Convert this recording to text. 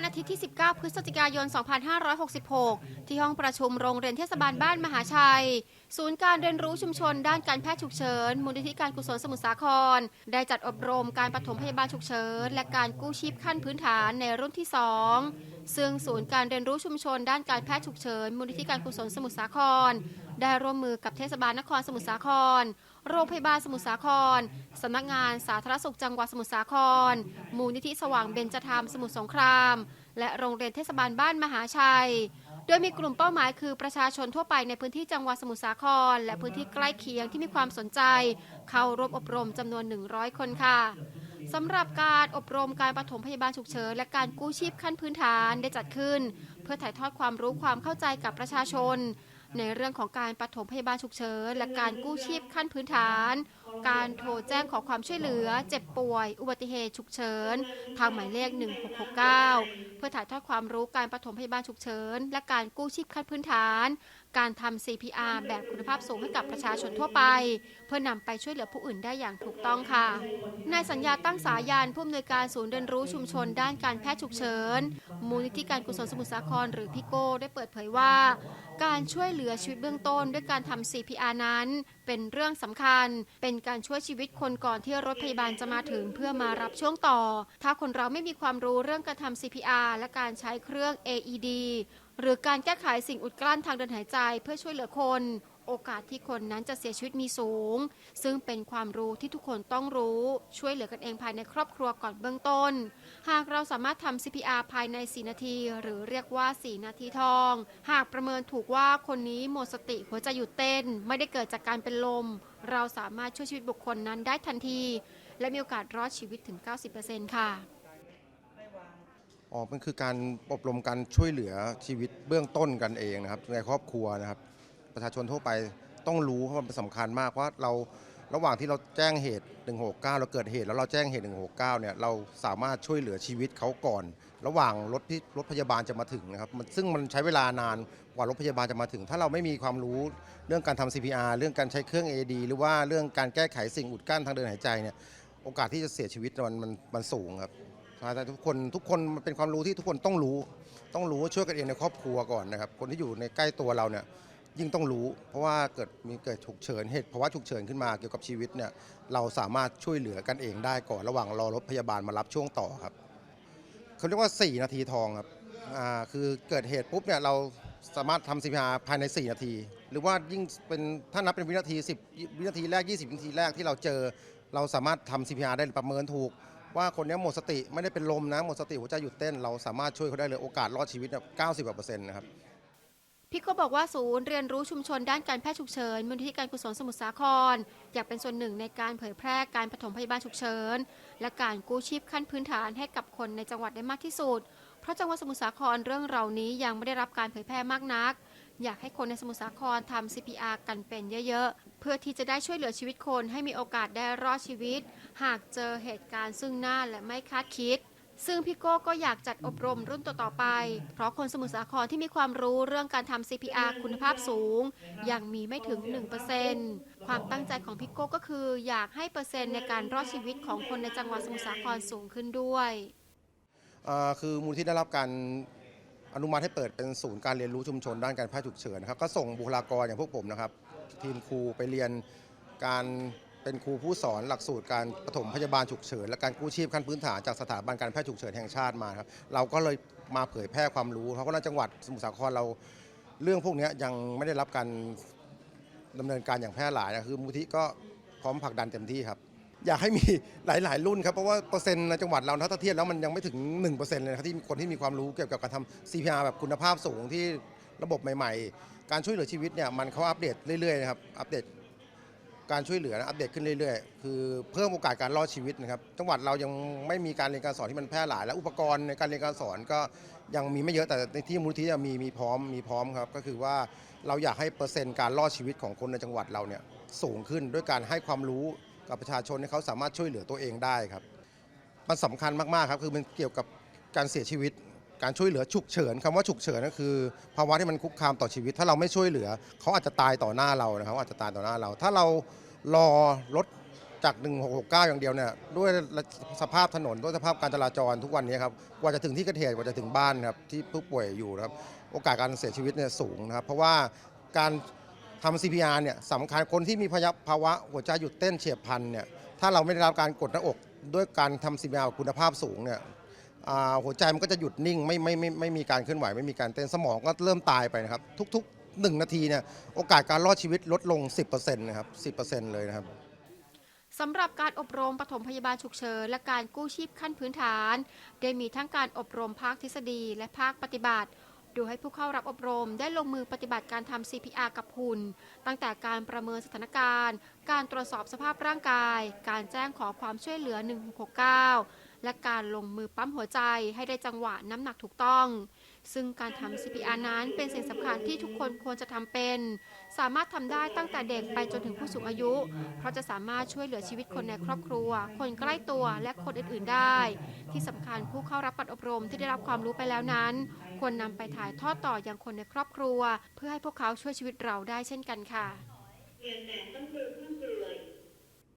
วันอาทิตย์ที่ 19 พฤศจิกายน 2566 ที่ห้องประชุมโรงเรียนเทศบาลบ้านมหาชัย ศูนย์การเรียนรู้ชุมชนด้านการแพทย์ฉุกเฉิน มูลนิธิการกุศลสมุทรสาคร ได้จัดอบรมการปฐมพยาบาลฉุกเฉิน และการกู้ชีพขั้นพื้นฐานในรุ่นที่ 2 ซึ่งศูนย์การเรียนรู้ชุมชนด้านการแพทย์ฉุกเฉิน มูลนิธิการกุศลสมุทรสาคร ได้ร่วมมือกับเทศบาลนครสมุทรสาคร โรงพยาบาลสมุทรสาคร สำนักงานสาธารณสุขจังหวัดสมุทรสาคร มูลนิธิสว่างเบญจธรรมสมุทรสงคราม และโรงเรียนเทศบาลบ้านมหาชัย โดยมีกลุ่มเป้าหมายคือประชาชนทั่วไปในพื้นที่จังหวัดสมุทรสาคร และพื้นที่ใกล้เคียงที่มีความสนใจ เข้าร่วมอบรมจำนวน 100 คนค่ะสำหรับการอบรมการปฐมพยาบาลฉุกเฉินและการกู้ชีพขั้นพื้นฐานได้จัดขึ้น เพื่อถ่ายทอดความรู้ความเข้าใจกับประชาชน ในเรื่องของการปฐมพยาบาลฉุกเฉิน และการกู้ชีพขั้นพื้นฐาน การโทรแจ้งขอความช่วยเหลือ เจ็บป่วย อุบัติเหตุฉุกเฉิน ทางหมายเลข 1669 เพื่อถ่ายทอดความรู้การปฐมพยาบาลฉุกเฉิน และการกู้ชีพขั้นพื้นฐาน การทำ CPR แบบคุณภาพสูงให้กับประชาชนทั่วไป เพื่อนำไปช่วยเหลือผู้อื่นได้อย่างถูกต้องค่ะ นายสัญญาตั้งสายานผู้อำนวยการศูนย์เรียนรู้ชุมชน ด้านการแพทย์ฉุกเฉิน มูลนิธิการกุศลสมุทรสาครหรือพี่โก้ได้เปิดเผยว่า การช่วยเหลือชีวิตเบื้องต้นด้วยการทำ CPR นั้น เป็นเรื่องสำคัญ เป็นการช่วยชีวิตคนก่อนที่รถพยาบาลจะมาถึงเพื่อมารับช่วงต่อ ถ้าคนเราไม่มีความรู้เรื่องการทำ CPR และการใช้เครื่อง AED หรือการแก้ไขสิ่งอุดกลั้นทางเดินหายใจเพื่อช่วยเหลือคน โอกาสที่คนนั้นจะเสียชีวิตมีสูง ซึ่งเป็นความรู้ที่ทุกคนต้องรู้ ช่วยเหลือกันเองภายในครอบครัวก่อนเบื้องต้น หากเราสามารถทำ CPR ภายใน 4 นาที หรือเรียกว่า 4 นาทีทอง หากประเมินถูกว่าคนนี้หมดสติหัวใจหยุดเต้น ไม่ได้เกิดจากการเป็นลม เราสามารถช่วยชีวิตบุคคลนั้นได้ทันที และมีโอกาสรอดชีวิตถึง 90%ค่ะอ๋อมันคือการอบรมการช่วยเหลือชีวิตเบื้องต้นกันเองนะครับในครอบครัวนะครับ ประชาชนทั่วไปต้องรู้เพราะมันเป็นสำคัญมากว่าเราระหว่างที่เราแจ้งเหตุ 169 เราเกิดเหตุแล้วเราแจ้งเหตุ 169 เนี่ยเราสามารถช่วยเหลือชีวิตเขาก่อน ระหว่างรถที่รถพยาบาลจะมาถึงนะครับมันซึ่งมันใช้เวลานานกว่ารถพยาบาลจะมาถึง ถ้าเราไม่มีความรู้เรื่องการทำ CPR เรื่องการใช้เครื่อง AD หรือว่าเรื่องการแก้ไขสิ่งอุดกั้นทางเดินหายใจเนี่ยโอกาสที่จะเสียชีวิตมันมันมันสูงครับแต่ทุกคนทุกคนมันเป็นความรู้ที่ทุกคนต้องรู้ ต้องรู้ช่วยกันเองในครอบครัวก่อนนะครับคนที่อยู่ในใกล้ตัวเราเนี่ย ยิ่งต้องรู้ เพราะว่าเกิดมีเกิดฉุกเฉินเหตุภาวะฉุกเฉินขึ้นมาเกี่ยวกับชีวิตเนี่ยเราสามารถช่วยเหลือกันเองได้ก่อนระหว่างรอรถพยาบาลมารับช่วงต่อครับเขาเรียกว่า 4 นาทีทองครับอ่าคือเกิดเหตุปุ๊บเนี่ยเราสามารถทำ CPR ภายใน 4 นาที หรือว่ายิ่งเป็นถ้านับเป็นวินาที 10 วินาทีแรก 20 วินาทีแรกที่เราเจอ เราสามารถทำ CPR ได้หรือประเมินถูก ว่าคนนี้หมดสติไม่ได้เป็นลมนะหมดสติหัวใจหยุดเต้น เราสามารถช่วยเขาได้เลยโอกาสรอดชีวิตเนี่ย90กว่าเปอร์เซ็นต์นะครับ พี่ก็บอกว่าศูนย์เรียนรู้ชุมชนด้านการแพทย์ฉุกเฉินมูลนิธิการกุศลสมุทรสาคร อยากเป็นส่วนหนึ่งในการเผยแพร่การปฐมพยาบาลฉุกเฉิน และการกู้ชีพขั้นพื้นฐานให้กับคนในจังหวัดได้มากที่สุด เพราะจังหวัดสมุทรสาครเรื่องเหล่านี้ยังไม่ได้รับการเผยแพร่มากนัก อยากให้คนในสมุทรสาครทำ CPR กันเป็นเยอะๆ เพื่อที่จะได้ช่วยเหลือชีวิตคนให้มีโอกาสได้รอดชีวิต หากเจอเหตุการณ์ซึ่งหน้าและไม่คาดคิด ซึ่งพี่โก้ก็อยากจัดอบรมรุ่นต่อๆไป เพราะคนสมุทรสาครที่มีความรู้เรื่องการทำ CPR คุณภาพสูง ยังมีไม่ถึง 1%ความตั้งใจของพี่โก้ก็คือ อยากให้เปอร์เซ็นต์ในการรอดชีวิตของคนในจังหวัดสมุทรสาครสูงขึ้นด้วยคือมูลที่ได้รับการอนุมัติให้เปิดเป็นศูนย์การเรียนรู้ชุมชนด้านการแพทย์ฉุกเฉินนะครับก็ส่งบุคลากรอย่างพวกผมนะครับ ทีมครูไปเรียนการ เป็นครูผู้สอนหลักสูตรการปฐมพยาบาลฉุกเฉินและการกู้ชีพขั้นพื้นฐานจากสถาบันการแพทย์ฉุกเฉินแห่งชาติมาครับเราก็เลยมาเผยแพร่ความรู้ เพราะว่าในจังหวัดสมุทรสาครเราเรื่องพวกนี้ยังไม่ได้รับการดำเนินการอย่างแพร่หลายนะคือมูลที่ก็พร้อมผลักดันเต็มที่ครับ อยากให้มีหลาย ๆ รุ่นครับ เพราะว่าเปอร์เซ็นต์ในจังหวัดเราถ้าเทียบแล้วมันยังไม่ถึง 1%เลยนะครับที่คนที่มีความรู้เกี่ยวกับการทำ CPR แบบคุณภาพสูงที่ระบบใหม่ ๆ การช่วยเหลือชีวิตเนี่ยมันเขาอัปเดตเรื่อย ๆ นะครับอัปเดต การช่วยเหลือนะอัปเดตขึ้นเรื่อยๆ คือเพิ่มโอกาสการรอดชีวิตนะครับจังหวัดเรายังไม่มีการเรียนการสอนที่มันแพร่หลาย และอุปกรณ์ในการเรียนการสอนก็ยังมีไม่เยอะแต่ในที่มูลที่มีมีพร้อมมีพร้อมครับก็คือว่าเราอยากให้เปอร์เซ็นต์การรอดชีวิตของคนในจังหวัดเราเนี่ยสูงขึ้นด้วยการให้ความรู้กับประชาชนให้เขาสามารถช่วยเหลือตัวเองได้ครับ มันสำคัญมากๆครับคือมันเกี่ยวกับการเสียชีวิต การช่วยเหลือฉุกเฉินคำว่าฉุกเฉินก็คือ ภาวะที่มันคุกคามต่อชีวิต ถ้าเราไม่ช่วยเหลือ เขาอาจจะตายต่อหน้าเรานะครับอาจจะตายต่อหน้าเรา ถ้าเรารอรถจาก 1669 อย่างเดียวเนี่ยด้วยสภาพถนนด้วยสภาพการจราจรทุกวันนี้ครับกว่าจะถึงที่เกิดเหตุกว่าจะถึงบ้านครับที่ผู้ป่วยอยู่นะครับโอกาสการเสียชีวิตเนี่ยสูงนะครับเพราะว่าการทำ CPR เนี่ยสำคัญคนที่มีพยาภาวะหัวใจหยุดเต้นเฉียบพลันเนี่ยถ้าเราไม่ได้รับการกดหน้าอกด้วยการทำ CPR คุณภาพสูงเนี่ย หัวใจมันก็จะหยุดนิ่งไม่ไม่ไม่ไม่มีการเคลื่อนไหวไม่มีการเต้นสมองก็เริ่มตายไปนะครับ ทุกๆ 1 นาทีเนี่ยโอกาสการรอดชีวิตลดลง 10%นะครับ10%เลยนะครับสำหรับการอบรมปฐมพยาบาลฉุกเฉินและการกู้ชีพขั้นพื้นฐาน ได้มีทั้งการอบรมภาคทฤษฎีและภาคปฏิบัติ โดยให้ผู้เข้ารับอบรมได้ลงมือปฏิบัติการทำ CPR กับหุ่น ตั้งแต่การประเมินสถานการณ์ การตรวจสอบสภาพร่างกาย การแจ้งขอความช่วยเหลือ 1669 และการลงมือปั๊มหัวใจให้ได้จังหวะน้ำหนักถูกต้อง ซึ่งการทำ CPR นั้นเป็นสิ่งสำคัญที่ทุกคนควรจะทำเป็น สามารถทำได้ตั้งแต่เด็กไปจนถึงผู้สูงอายุ เพราะจะสามารถช่วยเหลือชีวิตคนในครอบครัว คนใกล้ตัวและคนอื่นๆได้ ที่สำคัญผู้เข้ารับการอบรมที่ได้รับความรู้ไปแล้วนั้น ควรนำไปถ่ายทอดต่อยังคนในครอบครัว เพื่อให้พวกเขาช่วยชีวิตเราได้เช่นกันค่ะ